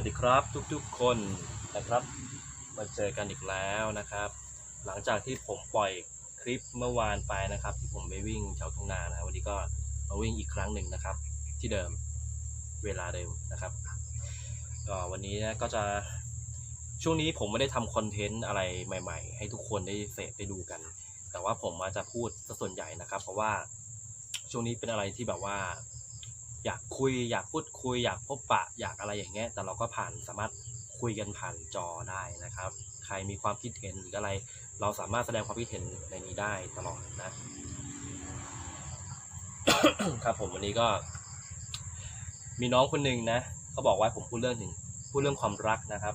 วัสดีครับทุกๆคนนะครับ มาเจอกันอีกแล้วนะครับ หลังจากที่ผมปล่อยคลิปเมื่อวานไปนะครับ ที่ผมไปวิ่งแถวทุ่งนานะวันนี้ก็มาวิ่งอีกครั้งหนึ่งนะครับ ที่เดิมเวลาเดิมนะครับก็วันนี้นะก็จะช่วงนี้ผมไม่ได้ทำคอนเทนต์อะไรใหม่ ๆ ให้ทุกคนได้เสพได้ดูกัน แต่ว่าผมมาจะพูดส่วนใหญ่นะครับ เพราะว่าช่วงนี้เป็นอะไรที่แบบว่า อยากคุย อยากพูดคุย อยากพบปะ อยากอะไรอย่างเงี้ย แต่เราก็ผ่านสามารถคุยกันผ่านจอได้นะครับ ใครมีความคิดเห็นหรืออะไร เราสามารถแสดงความคิดเห็นในนี้ได้ตลอดนะ ครับผมวันนี้ก็ มีน้องคนหนึ่งนะเขาบอกว่าผมพูดเรื่องถึงพูดเรื่องความรักนะครับ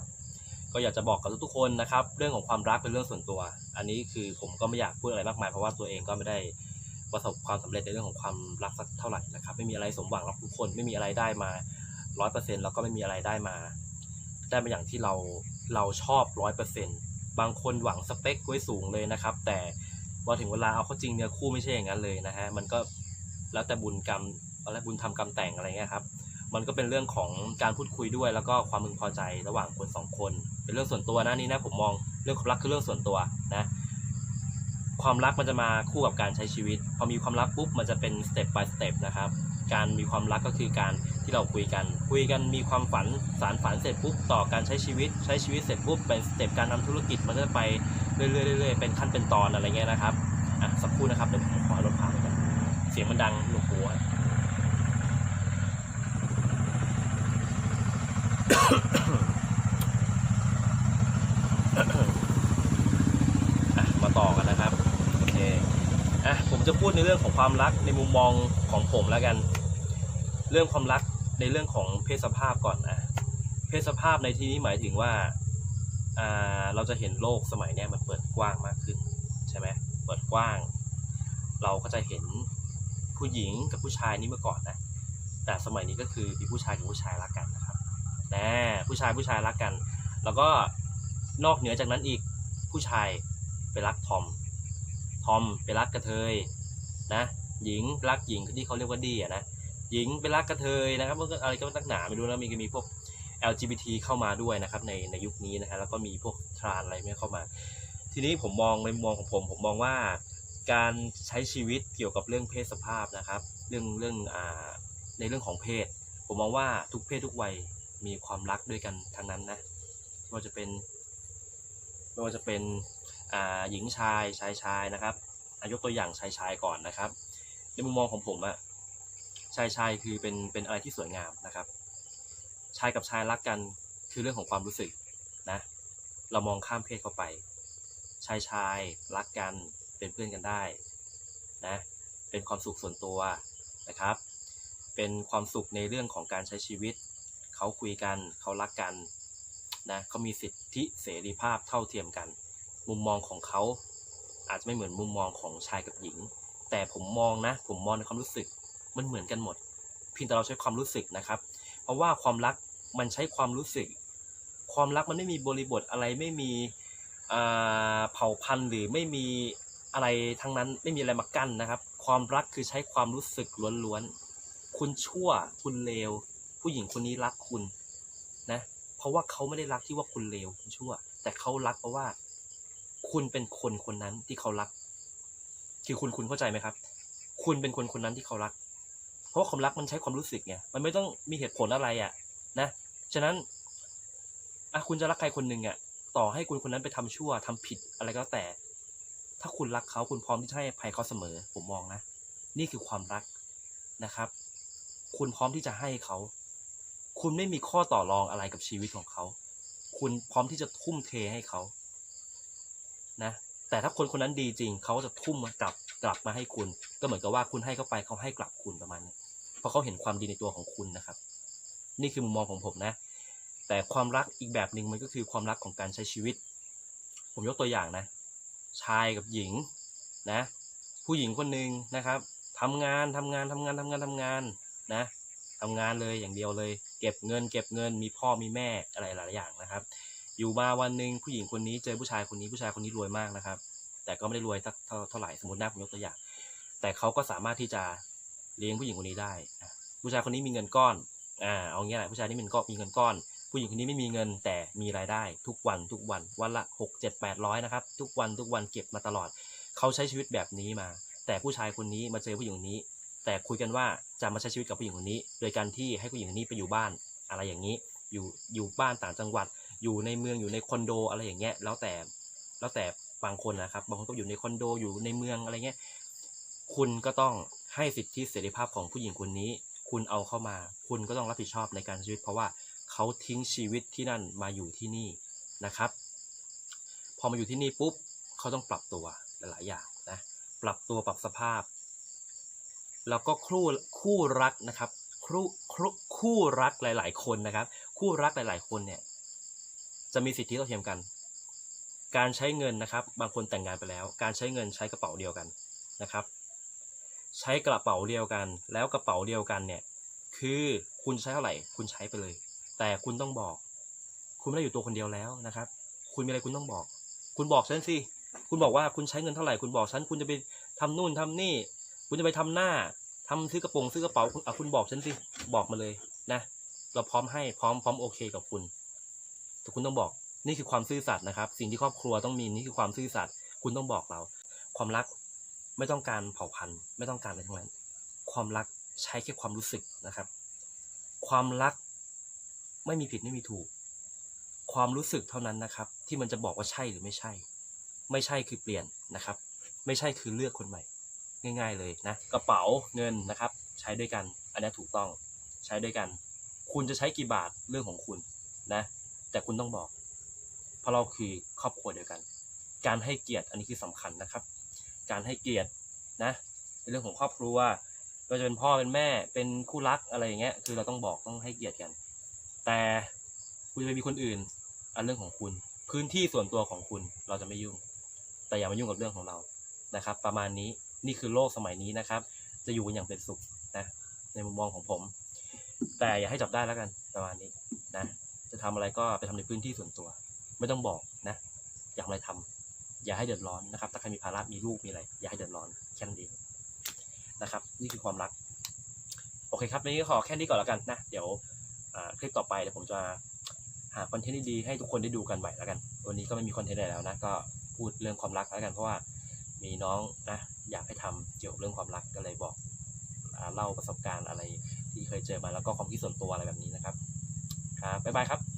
ก็อยากจะบอกกับทุกๆคนนะครับ เรื่องของความรักเป็นเรื่องส่วนตัว อันนี้คือผมก็ไม่อยากพูดอะไรมากมายเพราะว่าตัวเองก็ไม่ได้ ประสบความสำเร็จในเรื่องของความรักสักเท่าไหร่นะครับ ไม่มีอะไรสมหวังหรอกทุกคนไม่มีอะไรได้มาร้อยเปอร์เซ็นต์แล้วก็ไม่มีอะไรได้มา ได้มาอย่างที่เราเราชอบร้อยเปอร์เซ็นต์บางคนหวังสเปคไว้สูงเลยนะครับ แต่พอถึงเวลาเอาเข้าจริงเนี่ยคู่ไม่ใช่อย่างนั้นเลยนะฮะมันก็แล้วแต่บุญกรรมอะไรบุญทำกรรมแต่งอะไรเงี้ยครับมันก็เป็นเรื่องของการพูดคุยด้วย แล้วก็ความพึงพอใจระหว่างคนสองคน เป็นเรื่องส่วนตัวนะนี่นะผมมองเรื่องความรักคือเรื่องส่วนตัวนะ ความรักมันจะมาคู่กับการใช้ชีวิต พอมีความรักปุ๊บมันจะเป็นสเต็ป by สเต็ปนะครับ การมีความรักก็คือการที่เราคุยกัน คุยกันมีความฝันสารฝันเสร็จปุ๊บต่อการใช้ชีวิต ใช้ชีวิตเสร็จปุ๊บเป็นสเต็ปการทำธุรกิจมันก็จะไปเรื่อยๆเรื่อยๆเป็นขั้นเป็นตอนอะไรเงี้ยนะครับอะสักครู่นะครับเดี๋ยวผมขอรถผ่านกันเสียงมันดังหนวกหัวะ อะมาต่อกันนะครับโอเคอะผมจะ พูดในเรื่องของความรักในมุมมองของผมแล้วกัน เรื่องความรักในเรื่องของเพศสภาพก่อนนะเพศสภาพในที่นี้หมายถึงว่าเราจะเห็นโลกสมัยนี้มันเปิดกว้างมากขึ้นใช่ไหมเปิดกว้าง เราก็จะเห็นผู้หญิงกับผู้ชายนี่เมื่อก่อนนะ แต่สมัยนี้ก็คือมีผู้ชายกับผู้ชายรักกันนะครับแน่ผู้ชายผู้ชายรักกัน แล้วก็นอกเหนือจากนั้นอีกผู้ชายไปรักทอมทอมไปรักกระเทย นะหญิงรักหญิงที่เขาเรียกว่าดีอะนะหญิงไปรักกระเทยนะครับมันก็อะไรก็ตั้งหนาไม่รู้นะมีก็มีพวก LGBT เข้ามาด้วยนะครับในในยุคนี้นะฮะแล้วก็มีพวกทรานอะไรเนี่ยเข้ามา ทีนี้ผมมองในมุมมองของผมผมมองว่าการใช้ชีวิตเกี่ยวกับเรื่องเพศสภาพนะครับ เรื่องเรื่องอ่าในเรื่องของเพศ ผมมองว่าทุกเพศทุกวัยมีความรักด้วยกันทั้งนั้นนะไม่ว่าจะเป็นไม่ว่าจะเป็นอ่าหญิงชายชายชายนะครับ ยกตัวอย่างชายชายก่อนนะครับ ในมุมมองของผมอะชายชายคือเป็นเป็นอะไรที่สวยงามนะครับ ชายกับชายรักกันคือเรื่องของความรู้สึกนะ เรามองข้ามเพศเข้าไป ชายชายรักกันเป็นเพื่อนกันได้นะเป็นความสุขส่วนตัวนะครับ เป็นความสุขในเรื่องของการใช้ชีวิต เขาคุยกันเขารักกันนะเขามีสิทธิเสรีภาพเท่าเทียมกัน มุมมองของเขา อาจจะไม่เหมือนมุมมองของชายกับหญิง แต่ผมมองนะ ผมมองในความรู้สึกมันเหมือนกันหมดเพียงแต่เราใช้ความรู้สึกนะครับ เพราะว่าความรักมันใช้ความรู้สึก ความรักมันไม่มีบริบทอะไรไม่มีเผ่าพันธุ์หรือไม่มีอะไรทั้งนั้นไม่มีอะไรมากั้นนะครับ ความรักคือใช้ความรู้สึกล้วนๆคุณชั่วคุณเลว ผู้หญิงคนนี้รักคุณนะเพราะว่าเขาไม่ได้รักที่ว่าคุณเลวคุณชั่ว แต่เขารักเพราะว่า คุณเป็นคนคนนั้นที่เขารัก คือคุณคุณเข้าใจไหมครับ คุณเป็นคนคนนั้นที่เขารัก เพราะความรักมันใช้ความรู้สึกไงมันไม่ต้องมีเหตุผลอะไรอะ นะฉะนั้นอะคุณจะรักใครคนหนึ่งอะ ต่อให้คุณคนนั้นไปทำชั่วทำผิดอะไรก็แต่ ถ้าคุณรักเขาคุณพร้อมที่จะให้ภัยเขาเสมอ ผมมองนะนี่คือความรักนะครับ คุณพร้อมที่จะให้เขา คุณไม่มีข้อต่อรองอะไรกับชีวิตของเขา คุณพร้อมที่จะทุ่มเทให้เขา นะแต่ถ้าคนคนนั้นดีจริงเขาจะทุ่มกลับกลับมาให้คุณ ก็เหมือนกับว่าคุณให้เขาไปเขาให้กลับคุณประมาณนี้เพราะเขาเห็นความดีในตัวของคุณนะครับ นี่คือมุมมองของผมนะ แต่ความรักอีกแบบหนึ่งมันก็คือความรักของการใช้ชีวิต ผมยกตัวอย่างนะ ชายกับหญิงนะ ผู้หญิงคนหนึ่งนะครับทำงานทำงานทำงานทำงานทำงานนะทำงานเลยอย่างเดียวเลย เก็บเงิน เก็บเงินมีพ่อมีแม่อะไรหลายอย่างนะครับ อยู่มาวันหนึ่งผู้หญิงคนนี้เจอผู้ชายคนนี้ผู้ชายคนนี้รวยมากนะครับ แต่ก็ไม่ได้รวยสักเท่าไหร่สมมติหนะผมยกตัวอย่าง แต่เขาก็สามารถที่จะเลี้ยงผู้หญิงคนนี้ได้ ผู้ชายคนนี้มีเงินก้อนอ่าเอางี้แหละผู้ชายนี่มันก็มีเงินก้อน ผู้หญิงคนนี้ไม่มีเงินแต่มีรายได้ ทุกวันทุกวันวันละหกเจ็ดแปดร้อยนะครับทุกวันทุกวันเก็บมาตลอด เขาใช้ชีวิตแบบนี้มา แต่ผู้ชายคนนี้มาเจอผู้หญิงคนนี้ แต่คุยกันว่าจะมาใช้ชีวิตกับผู้หญิงคนนี้ โดยการที่ให้ผู้หญิงคนนี้ไปอยู่บ้านอะไรอย่างนี้อยู่อยู่บ้านต่างจังหวัด อยู่ในเมืองอยู่ในคอนโดอะไรอย่างเงี้ย แล้วแต่แล้วแต่บางคนนะครับ บางคนก็อยู่ในคอนโดอยู่ในเมืองอะไรเงี้ย คุณก็ต้องให้สิทธิเสรีภาพของผู้หญิงคนนี้ คุณเอาเข้ามา คุณก็ต้องรับผิดชอบในการช้ชีวิต เพราะว่าเขาทิ้งชีวิตที่นั่นมาอยู่ที่นี่นะครับ พอมาอยู่ที่นี่ปุ๊บเขาต้องปรับตัวหลายๆอย่างนะ ปรับตัวปรับสภาพ แล้วก็คู่คู่รักนะครับคู่คู่คู่รักหลาย ๆ คนนะครับ คู่รักหลาย ๆ คนเนี่ย จะมีสิทธิเท่าเทียมกัน การใช้เงินนะครับ บางคนแต่งงานไปแล้ว การใช้เงินใช้กระเป๋าเดียวกันนะครับ ใช้กระเป๋าเดียวกัน แล้วกระเป๋าเดียวกันเนี่ย คือคุณใช้เท่าไหร่ คุณใช้ไปเลย แต่คุณต้องบอก คุณไม่ได้อยู่ตัวคนเดียวแล้วนะครับ คุณมีอะไรคุณต้องบอก คุณบอกฉันสิ คุณบอกว่าคุณใช้เงินเท่าไหร่ คุณบอกฉัน คุณจะไปทำนู่นทำนี่ คุณจะไปทำหน้าทำซื้อกระโปรงซื้อกระเป๋าคุณอะคุณบอกฉันสิ บอกมาเลยนะ เราพร้อมให้ พร้อมพร้อมโอเคกับคุณ แต่คุณต้องบอกนี่คือความซื่อสัตย์นะครับ สิ่งที่ครอบครัวต้องมีนี่คือความซื่อสัตย์คุณต้องบอกเรา ความรักไม่ต้องการเผ่าพันธุ์ ไม่ต้องการอะไรทั้งนั้น ความรักใช้แค่ความรู้สึกนะครับ ความรักไม่มีผิดไม่มีถูก ความรู้สึกเท่านั้นนะครับ ที่มันจะบอกว่าใช่หรือไม่ใช่ ไม่ใช่คือเปลี่ยนนะครับ ไม่ใช่คือเลือกคนใหม่ ง่าย ๆ เลยนะกระเป๋าเงินนะครับ ใช้ด้วยกัน อันนี้ถูกต้องใช้ด้วยกัน คุณจะใช้กี่บาทเรื่องของคุณนะ แต่คุณต้องบอก เพราะเราคือครอบครัวเดียวกัน การให้เกียรติอันนี้คือสำคัญนะครับ การให้เกียรตินะในเรื่องของครอบครัวก็จะเป็นพ่อเป็นแม่เป็นคู่รักอะไรอย่างเงี้ย คือเราต้องบอกต้องให้เกียรติกัน แต่คุณจะไปมีคนอื่น อันเรื่องของคุณ พื้นที่ส่วนตัวของคุณเราจะไม่ยุ่ง แต่อย่ามายุ่งกับเรื่องของเรานะครับ ประมาณนี้นี่คือโลกสมัยนี้นะครับ จะอยู่กันอย่างเป็นสุขนะในมุมมองของผม แต่อย่าให้จับได้แล้วกันประมาณนี้นะ ทำอะไรก็ไปทำในพื้นที่ส่วนตัว ไม่ต้องบอกนะอยากอะไรทำอย่าให้เดือดร้อนนะครับ ถ้าใครมีภาระมีลูกมีอะไรอย่าให้เดือดร้อนแค่นั้นเองนะครับ นี่คือความรัก โอเคครับวันนี้ขอแค่นี้ก่อนแล้วกันนะ เดี๋ยวคลิปต่อไปเดี๋ยวผมจะหาคอนเทนต์ดีๆให้ทุกคนได้ดูกันใหม่แล้วกัน วันนี้ก็ไม่มีคอนเทนต์อะไรแล้วนะ ก็พูดเรื่องความรักแล้วกันเพราะว่ามีน้องนะอยากให้ทำเกี่ยวกับเรื่องความรักก็เลยบอกเล่าประสบการณ์อะไรที่เคยเจอมาแล้วก็ความคิดส่วนตัวอะไรแบบนี้นะครับ ครับบ๊ายบายครับ